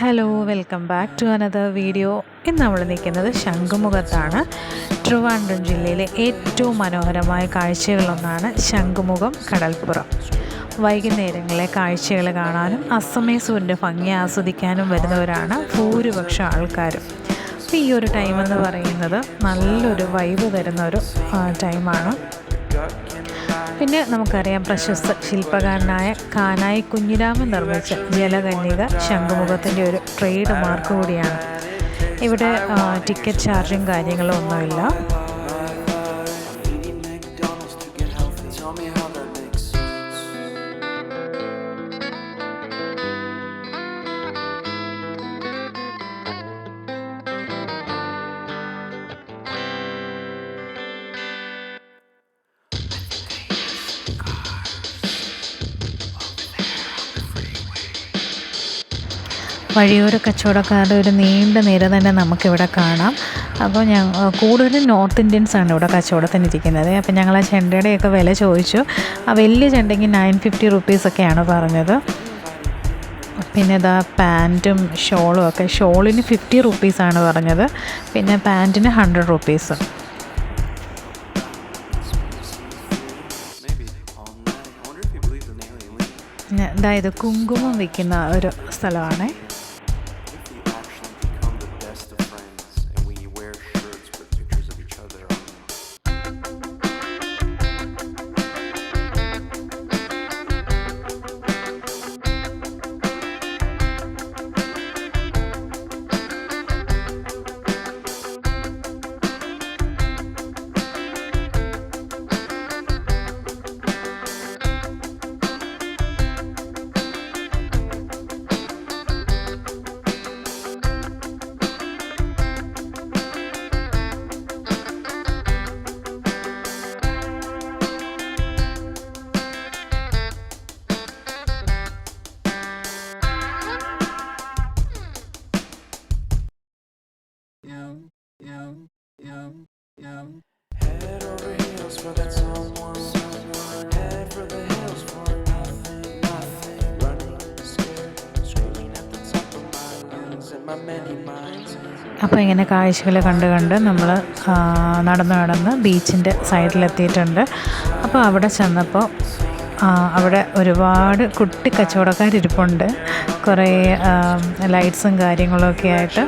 Hello welcome back to another video ഇന്ന് നമ്മൾ നിൽക്കുന്നത് ശംഖുമുഖത്താണ്. ട്രിവാൻഡ്രം ജില്ലയിലെ ഏറ്റവും മനോഹരമായ കാഴ്ചകളിലൊന്നാണ് ശംഖുമുഖം കടൽപ്പുറം. വൈകുന്നേരങ്ങളിലെ കാഴ്ചകൾ കാണാനും അസമയ സൂര്യന്റെ ഭംഗി ആസ്വദിക്കാനും വരുന്നവരാണ് ഭൂരിപക്ഷം ആൾക്കാരും. അപ്പോൾ ഈ ഒരു ടൈം എന്ന് പറയുന്നത് നല്ലൊരു വൈബ് തരുന്ന ഒരു ടൈമാണ് പിന്നെ നമുക്കറിയാം പ്രശസ്ത ശില്പകാരനായ കാനായി കുഞ്ഞിരാമൻ നിർമ്മിച്ച ജലകന്യക ശംഖുമുഖത്തിന്റെ ഒരു ട്രേഡ് മാർക്ക് കൂടിയാണ്. ഇവിടെ ടിക്കറ്റ് ചാർജും കാര്യങ്ങളും ഒന്നുമില്ല. വഴിയോര കച്ചവടക്കാരുടെ ഒരു നീണ്ട നിര തന്നെ നമുക്കിവിടെ കാണാം. അപ്പോൾ ഞാൻ കൂടുതലും നോർത്ത് ഇന്ത്യൻസ് ആണ് ഇവിടെ കച്ചവടത്തിന് ഇരിക്കുന്നത്. അപ്പോൾ ഞങ്ങൾ ആ ചെണ്ടയുടെയൊക്കെ വില ചോദിച്ചു. ആ വലിയ ചെണ്ടയ്ക്ക് നയൻ ഫിഫ്റ്റി റുപ്പീസൊക്കെയാണ് പറഞ്ഞത്. പിന്നെ ഇതാ പാന്റും ഷോളും ഒക്കെ. ഷോളിന് ഫിഫ്റ്റി റുപ്പീസാണ് പറഞ്ഞത്. പിന്നെ പാന്റിന് ഹൺഡ്രഡ് റുപ്പീസ്. ഇതായത് കുങ്കുമം വിൽക്കുന്ന ഒരു സ്ഥലമാണേ. അപ്പോൾ ഇങ്ങനെ കാഴ്ചകൾ കണ്ട് കണ്ട് നമ്മൾ നടന്ന് നടന്ന് ബീച്ചിന്റെ സൈഡിലെത്തിയിട്ടുണ്ട്. അപ്പോൾ അവിടെ ചെന്നപ്പോൾ അവിടെ ഒരുപാട് കുട്ടി കച്ചവടക്കാരിരിപ്പുണ്ട്. കുറേ ലൈറ്റ്സും കാര്യങ്ങളൊക്കെ ആയിട്ട്.